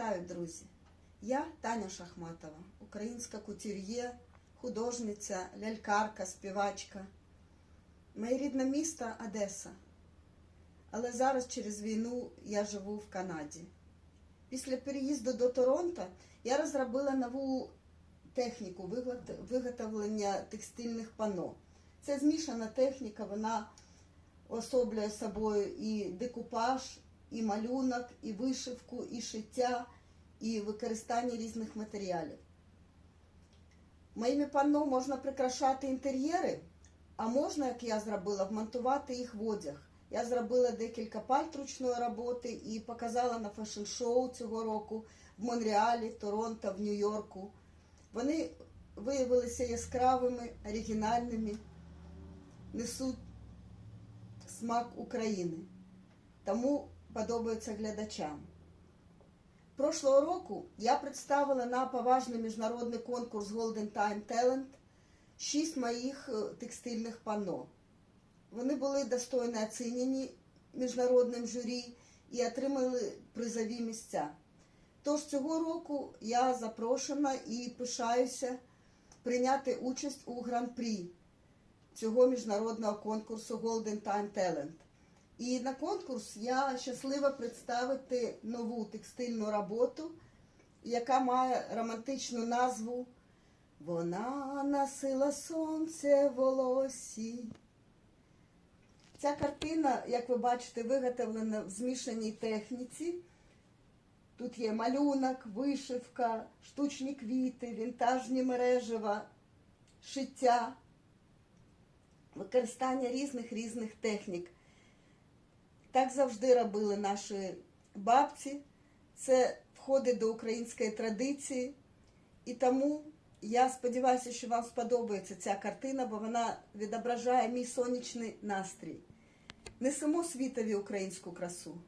Вітаю, друзі! Я Таня Шахматова, українська кутюр'є, художниця, лялькарка, співачка. Моє рідне місто Одеса. Але зараз через війну я живу в Канаді. Після переїзду до Торонто я розробила нову техніку виготовлення текстильних пано. Це змішана техніка, вона особлює собою і декупаж, і малюнок, і вишивку, і шиття, і використання різних матеріалів. Моїми панно можна прикрашати інтер'єри, а можна, як я зробила, вмонтувати їх в одяг. Я зробила декілька пальт ручної роботи і показала на фешн-шоу цього року в Монреалі, Торонто, в Нью-Йорку. Вони виявилися яскравими, оригінальними, несуть смак України. Тому подобається глядачам. Прошлого року я представила на поважний міжнародний конкурс Golden Time Talent шість моїх е, текстильних панно. Вони були достойно оцінені міжнародним журі і отримали призові місця. Тож цього року я запрошена і пишаюся прийняти участь у гран-прі цього міжнародного конкурсу Golden Time Talent. І на конкурс я щаслива представити нову текстильну роботу, яка має романтичну назву Вона носила сонце волосі. Ця картина, як ви бачите, виготовлена в змішаній техніці. Тут є малюнок, вишивка, штучні квіти, вінтажні мережева, шиття, використання різних різних технік. Так завжди робили наші бабці. Це входить до української традиції. І тому я сподіваюся, що вам сподобається ця картина, бо вона відображає мій сонячний настрій. Несемо світові українську красу.